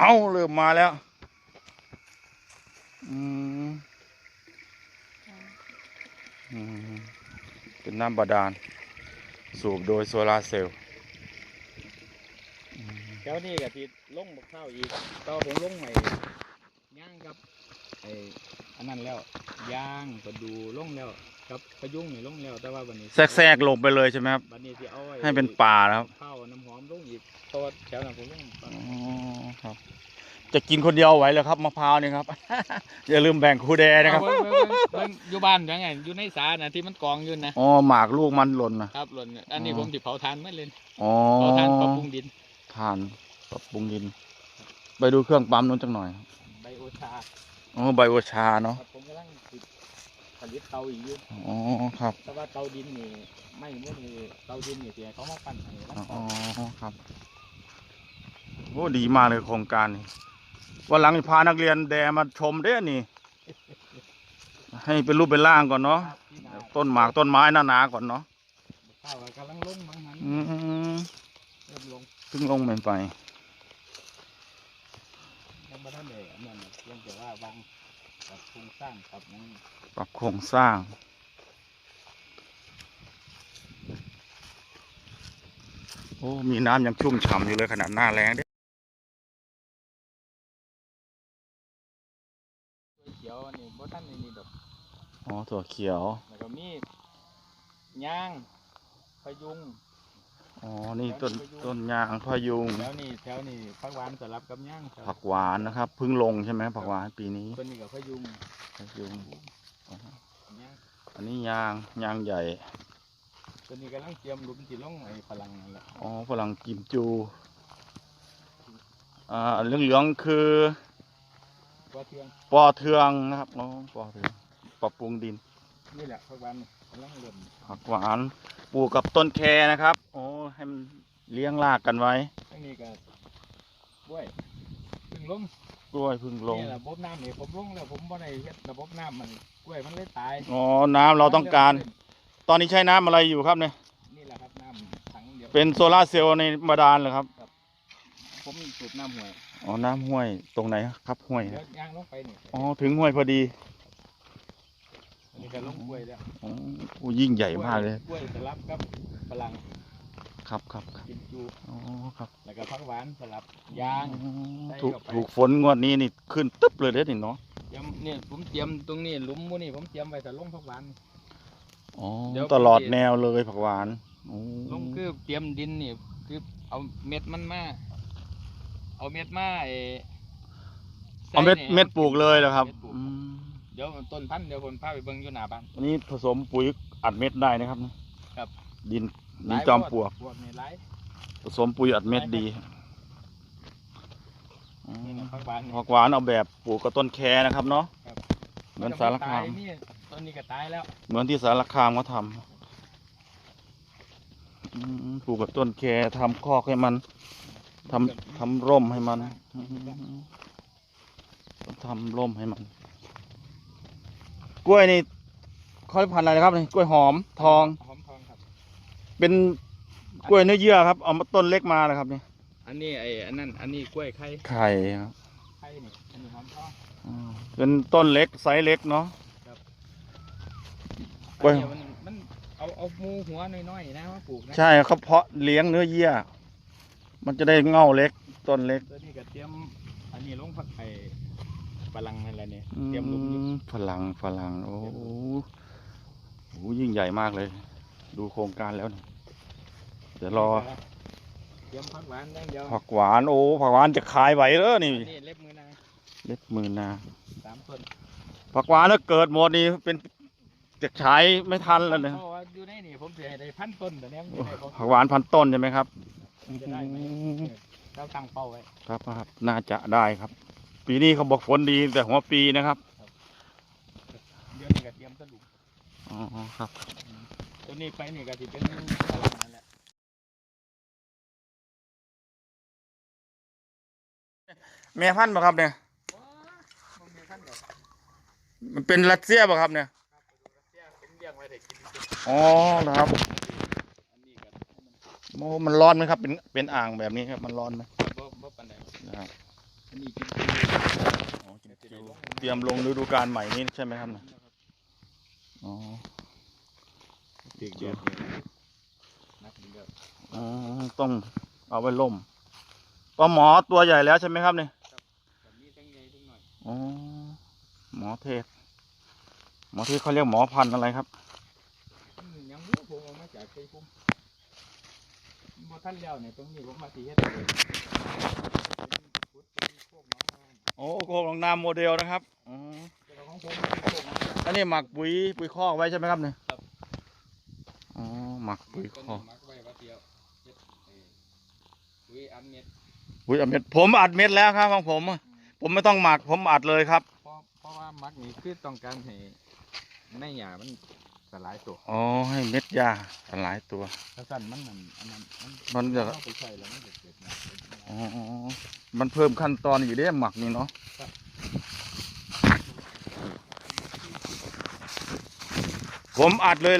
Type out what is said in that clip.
เอาเริ่มมาแล้ว อืมอืมเป็นน้ำบาดาล สูบโดยโซลาร์เซลล์แถวนี้ก็สิลงบักข้าวอีกต่อผมลงใหม่ย่างกับไอ้อันนั้นแล้วย่างก็ดูลงแล้วกับพยุงนี่ลงแล้วแต่ว่าวันนี้แทรกๆลงไปเลยใช่ไหมครับ วันนี้สิเอาไว้ให้เป็นป่านะครับข้า เพราะว่าแถวนั้นผมลงอ๋อครับ จะกินคนเดียวไหวเหรอครับมะพร้าวนี่ครับ อย่าลืมแบ่งครูแดนะครับเบิ่งเบิ่งเบิ่งเบิ่งอยู่บ้านยังไงอยู่ในสาน่ะที่มันกองอยู่นะอ๋อหมากลูกมันหล่นนะครับหล่นอันนี้อ๋อผมสิเผาทานเมื่อเลยอ๋อเผาทานปรับปรุงดินทานปรับปรุงดิน ไปดูเครื่องปั๊มนู้นจังหน่อยไบโอชาอ๋อไบโอชาเนาะครับผมกำลังติดผลิตเตาอีกอยู่อ๋อครับแต่ว่าเตาดินนี่ไม่เมื่อนี้เตาดินนี่เสียเขามาปั้นอันนี้มันอ๋อครับ โอ้ดีมากเลยโครงการนี้วันหลังจะพานักเรียนแดมาชมเด้อนี่ ให้เป็นรูปเป็นร่างก่อนเนาะที่นาต้นหมากต้นไม้หนาๆก่อนเนาะข้าวก็กำลังลงบางหันอืมเริ่มลงเพิ่งลงใหม่ไปยังไม่ทันเลยอันนั้นน่ะยังแต่ว่าวางกับโครงสร้างกับนั้นปรับโครงสร้างโอ้มีน้ำยังชุ่มฉ่ำอยู่เลยขนาดหน้าแรงเด้ นนี้บ่ทันในนี่ดอกอ๋อถั่วเขียว แล้วก็มีย่างพะยุง อ๋อ นี่ต้นต้นยางพะยุงแถวนี้แถวนี้ผักหวานสลับกับย่างครับผักหวานนะครับเพิ่งลงใช่ไหมผักหวานปีนี้ตัวนี้กับพะยุงพะยุงอ๋อย่างอันนี้ยางยางใหญ่ตัวนี้กำลังเตรียมหลุมที่ลงไอ้พลังนั่นแหละอ๋อฝรั่งกิมจู อ่าเหลืองๆคือ ว่าเทืองปอเทืองนะครับอ๋อปอเทืองปรับปรุงดินนี่แหละผักหวานกำลังเริ่มผักหวานปลูกกับต้นแคนะครับโอ้ให้มันเลี้ยงรากกันไว้ทั้งนี้ก็กล้วยเพึ่งลงกล้วยพึ่งลงนี่ระบบน้ำนี่ผมลงแล้วผมบ่ได้เฮ็ดระบบน้ำมันกล้วยมันเลยตายอ๋อน้ำเราต้องการ ตอนนี้ใช้น้ำอะไรอยู่ครับเนี่ยนี่แหละครับน้ำถังเดียวเป็นโซลาร์เซลล์ในบาดาลเหรอครับ ผมสูบน้ำห้วย อ๋อน้ำห้วยตรงไหนครับห้วยเดี๋ยวย่างลงไปนี่อ๋อถึงห้วยพอดีอันนี้ก็ลงกล้วยแล้วอ๋อโอ้ยิ่งใหญ่มากเลยกล้วยสลับกับพลังครับครับครับกินจูอ๋อครับแล้วก็ผักหวานสลับยางอ๋อใส่ถูกเข้าไปถูกฝนงวดนี้นี่ขึ้นตึ๊บเลยเด้อนี่เนาะเตรียมเนี่ยผมเตรียมตรงนี้หลุมหมูนี่ผมเตรียมไว้แต่ลงผักหวานอ๋อเดี๋ยวตลอดแนวเลยผักหวานโอ้ลงคือเตรียมดินนี่คือเอาเม็ดมันมา เอาเม็ดมาไอ้ใส่เอาเม็ดนี่เม็ดปลูกเลยเหรอครับม็ดปลูกอืมเดี๋ยวต้นพันธุ์เดี๋ยวผมพาไปเบิ่งอยู่หน้าบ้าน อันนี้ผสมปุ๋ยอัดเม็ดได้นะครับครับ ดินหดิลานยจอมปลวก ปลวกนี่หลาย ผสมปุ๋ยอัดเม็ดดีอืนี่มนะผักหวานนี่ ผักหวานเอาแบบปลูกกับต้นแคนะครับเนาะครับ เหมือนสารคามตยนี่ต้นนี้ก็ตายแล้วเหมือนที่สารคามเขาทำอืมปลูกกับต้นแคทำคอกให้มัน ทำทำร่มให้มันอืมต้องทำร่มให้มัน กล้วยนี่เขาเรียกพันธุ์อะไรนะครับนี่กล้วยหอมทอง หอมทองครับ เป็นกล้วยเนื้อเยื่อครับ เอามาต้นเล็กมาเลยครับนี่อันนี้ไอ้อันนั้นอันนี้กล้วยไข่ไข่ครับไข่นี่อันนี้หอมทองอ่าเป็นต้นเล็กไซส์เล็กเนาะกล้วย อันนี้มันมันเอาเอาหมูหัวน้อยๆนะมาปลูกนะ ใช่เขาเพาะเลี้ยงเนื้อเยื่อ มันจะได้เง่าเล็ก ต้นเล็กตัวนี้ก็เตรียม อันนี้ลงผักไข่ฝรั่งนั่นแหละเนี่ยอืเตรียมหลุมอยู่มฝรั่งฝรั่งโอ้โหโหยิ่งใหญ่มากเลย ดูโครงการแล้วนี่เดี๋ยวรอเตรียมผักหวานอย่างเดียวผักหวานโอ้ผักหวานจะขายไหวเหรอนี่อันนี้เล็บมือนางเล็บมือนาสามต้นผักหวานถ้าเกิดหมดนี่เป็นจะขายไม่ทันแล้วเนี่ยเพราะว่าอยู่ในนี่ผมจะได้พันต้นแต่เนี้ยมันจะได้บ่ผักหวานพันต้นใช่ไหมครับ จะได้ไหมเราตั้งเป้าไว้ ครับครับ น่าจะได้ครับ ปีนี้เขาบอกฝนดีแต่หัวปีนะครับเดี๋ยวนี้ก็เตรียมสรุปอ๋อครับ ตัวนี้ไปนี่ก็จะเป็นฝรั่งนั่นแหละแม่พันธุ์ป่ะครับเนี่ยว้าบ่มีพันธุ์ดอกมันเป็นรัสเซียป่ะครับเนี่ยครับไปดูรัสเซียผมเลี้ยงไว้ได้กินอ๋อเหรอครับอันนี้ก็ให้มัน โอ้มันร้อนไหมครับ เป็นเป็นอ่างแบบนี้ครับ มันร้อนไหมบ่บ่ปานใดนะครับอันนี้กินอ๋อกินคิวเตรียมลงฤดูกาลใหม่นี้ใช่ไหมครับเนี่ยอ๋อเด็กเดือดเนี่ยนักเดือดอืมต้องเอาไว้ล่มปลาหมอตัวใหญ่แล้วใช่ไหมครับเนี่ยแบบนี้ตั้งใหญ่ตั้งหน่อยอ๋อหมอเทศ หมอเทศเขาเรียกหมอพันธุ์อะไรครับอืมยังรู้ผมเอามาจากไชยภูมิ บ่ท่านแล้วเนี่ยตรงนี้ผมมาสีเฮ็ดเลยเป็นพุทธเป็นโคกน้องนางโอ้โคของนามโมเดลนะครับอ๋อแต่ของผมเป็นโคกน้องนางอันนี้หมักปุ๋ยปุ๋ยคอกไว้ใช่ไหมครับเนี่ยครับ อ๋อหมักปุ๋ยคต้นอกมักไว้ว่าเดียวเฮ็ดเอ่อปุ๋ยอันเม็ดปุ๋ยอัดเม็ดผมอัดเม็ดแล้วครับของผมอะผมไม่ต้องหมักผมอัดเลยครับ เพราะเพราะว่ามักนี่คือต้องการให้ในหญ้ามัน สลายตัวอ๋อให้เม็ดยาสลายตัว ถ้าสั่นมันนั่นอันนั้นมันมันจะ เอาไปใส่แล้วมันจะเกิดมาเป็นหญ้าอ๋อมันเพิ่มขั้นตอนอยู่เด้หมักนี่เนาะครับผมอัดเลย